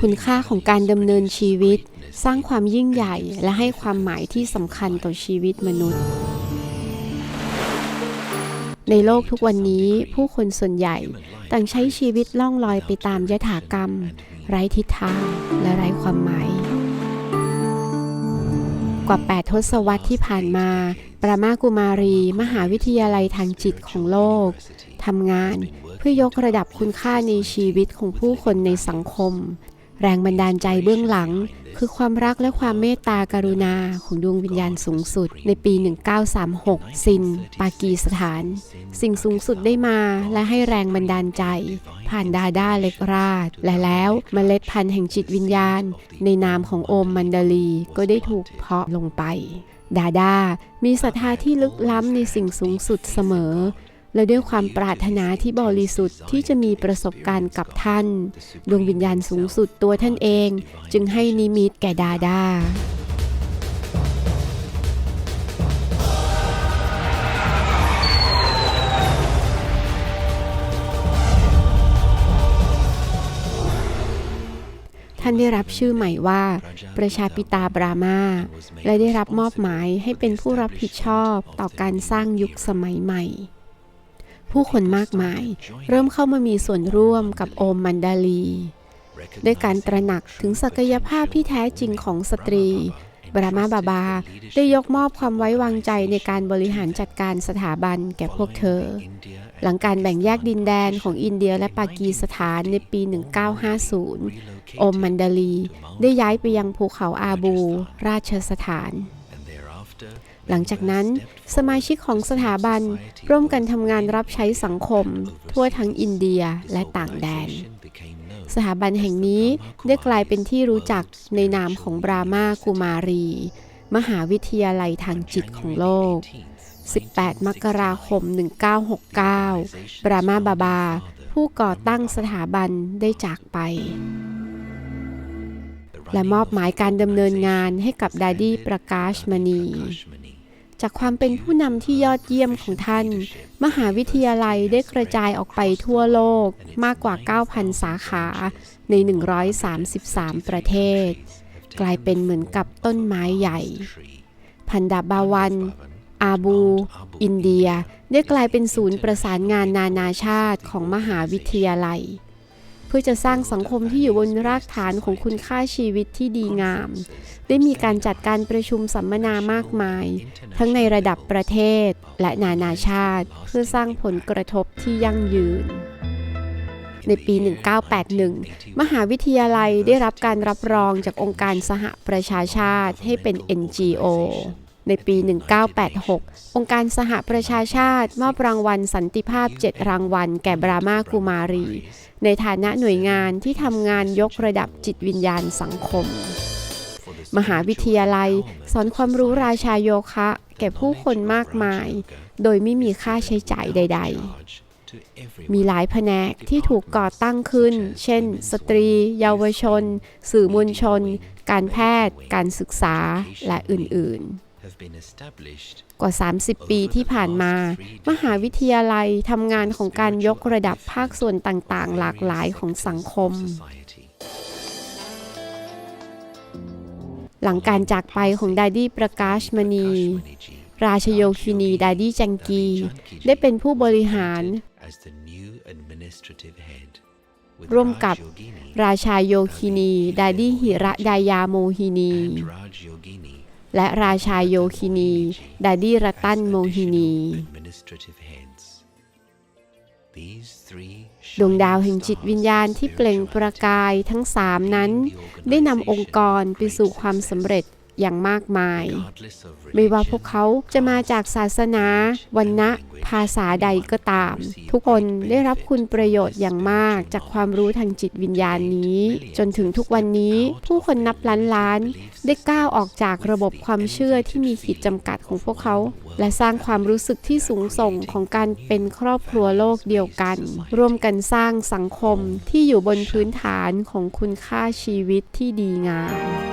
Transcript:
คุณค่าของการดำเนินชีวิต สร้างความยิ่งใหญ่และให้ความหมายที่สำคัญต่อชีวิตมนุษย์ ในโลกทุกวันนี้ผู้คนส่วนใหญ่ต่างใช้ชีวิตล่องลอยไปตามยถากรรม ไร้ทิศทางและไร้ความหมาย กว่า 8 ทศวรรษที่ผ่านมา ปรามากุมารี มหาวิทยาลัยทางจิตของโลกทำงานเพื่อยกระดับคุณค่าในชีวิตของผู้คนในสังคม แรงบันดาลใจเบื้องหลัง คือความรักและความเมตตากรุณาของดวงวิญญาณสูงสุด ในปี 1936 ซิน ปากีสถาน สิ่งสูงสุดได้มาและให้แรงบันดาลใจ ผ่านดาด้าเล็กราช และแล้วเมล็ดพันธุ์แห่งจิตวิญญาณ ในนามของโอมมันดาลีก็ได้ถูกเพาะลงไป ดาดามีศรัทธาที่ลึกล้ำในสิ่งสูงสุดเสมอ และด้วยความปรารถนาที่บริสุทธิ์ที่จะมีประสบการณ์กับท่าน ดวงวิญญาณสูงสุดตัวท่านเอง จึงให้นิมิตแก่ดาดาท่านได้รับชื่อใหม่ว่า ประชาปิตาบรามาและได้รับมอบหมายให้เป็นผู้รับผิดชอบต่อการสร้างยุคสมัยใหม่ ผู้คนมากมาย เริ่มเข้ามามีส่วนร่วมกับโอมมันดาลีด้วยการตระหนักถึงศักยภาพที่แท้จริงของสตรี บรามาบาบา ได้ยกมอบความไว้วางใจในการบริหารจัดการสถาบันแก่พวกเธอ หลังการแบ่งแยกดินแดนของอินเดียและปากีสถานในปี 1950 โอมมันดาลี ได้ย้ายไปยังภูเขาอาบู ราชสถาน หลังจากนั้นสมาชิกของสถาบันร่วมกันทำงานรับใช้สังคม ทั่วทั้งอินเดียและต่างแดน สถาบันแห่งนี้ได้กลายเป็นที่รู้จักในนามของบรามากุมารี มหาวิทยาลัยทางจิตของโลก 18 มกราคม 1969 บรามาบาบา ผู้ก่อตั้งสถาบันได้จากไปและมอบหมายการดำเนินงานให้กับดาดี้ประกาชมณี จากความเป็นผู้นำที่ยอดเยี่ยมของท่าน มหาวิทยาลัยได้กระจายออกไปทั่วโลกมากกว่า 9,000 สาขาใน 133 ประเทศ กลายเป็นเหมือนกับต้นไม้ใหญ่ พันดาบาวัน อาบู อินเดีย ได้กลายเป็นศูนย์ประสานงานนานาชาติของมหาวิทยาลัย เพื่อจะสร้างสังคมที่อยู่บนรากฐานของคุณค่าชีวิตที่ดีงาม ได้มีการจัดการประชุมสัมมนามากมาย ทั้งในระดับประเทศและนานาชาติ เพื่อสร้างผลกระทบที่ยั่งยืนในปี 1981 มหาวิทยาลัยได้รับการรับรองจากองค์การสหประชาชาติให้เป็น NGO ในปี 1986 องค์การสหประชาชาติ มอบรางวัลสันติภาพ 7 รางวัล แก่บรามากุมารี ในฐานะหน่วยงานที่ทำงานยกระดับจิตวิญญาณสังคม มหาวิทยาลัย สอนความรู้ราชาโยคะ แก่ผู้คนมากมาย โดยไม่มีค่าใช้จ่ายใด ๆมีหลายแผนกที่ถูกก่อตั้งขึ้น เช่น สตรี เยาวชน สื่อมวลชน การแพทย์ การศึกษา และอื่น ๆ กว่า 30 ปีที่ผ่านมา มหาวิทยาลัยทำงานของการยกระดับภาคส่วนต่างๆ หลากหลายของสังคม หลังการจากไปของดาดี้ประกาชมณี ราชโยคินีดาดี้จังกี ได้เป็นผู้บริหารร่วมกับราชาโยคินี ดาดี้หิระดายาโมฮินี และราชาโยคินี ดาดี้รัตันโมฮินี ดวงดาวแห่งจิตวิญญาณที่เปล่งประกายทั้งสามนั้น ได้นำองค์กรไปสู่ความสำเร็จ อย่างมากมาย ไม่ว่าพวกเขาจะมาจากศาสนาวันนะภาษาใดก็ตาม ทุกคนได้รับคุณประโยชน์อย่างมากจากความรู้ทางจิตวิญญาณนี้ จนถึงทุกวันนี้ผู้คนนับล้านล้านได้ก้าวออกจากระบบความเชื่อที่มีขีดจำกัดของพวกเขา และสร้างความรู้สึกที่สูงส่งของการเป็นครอบครัวโลกเดียวกัน ร่วมกันสร้างสังคมที่อยู่บนพื้นฐานของคุณค่าชีวิตที่ดีงาม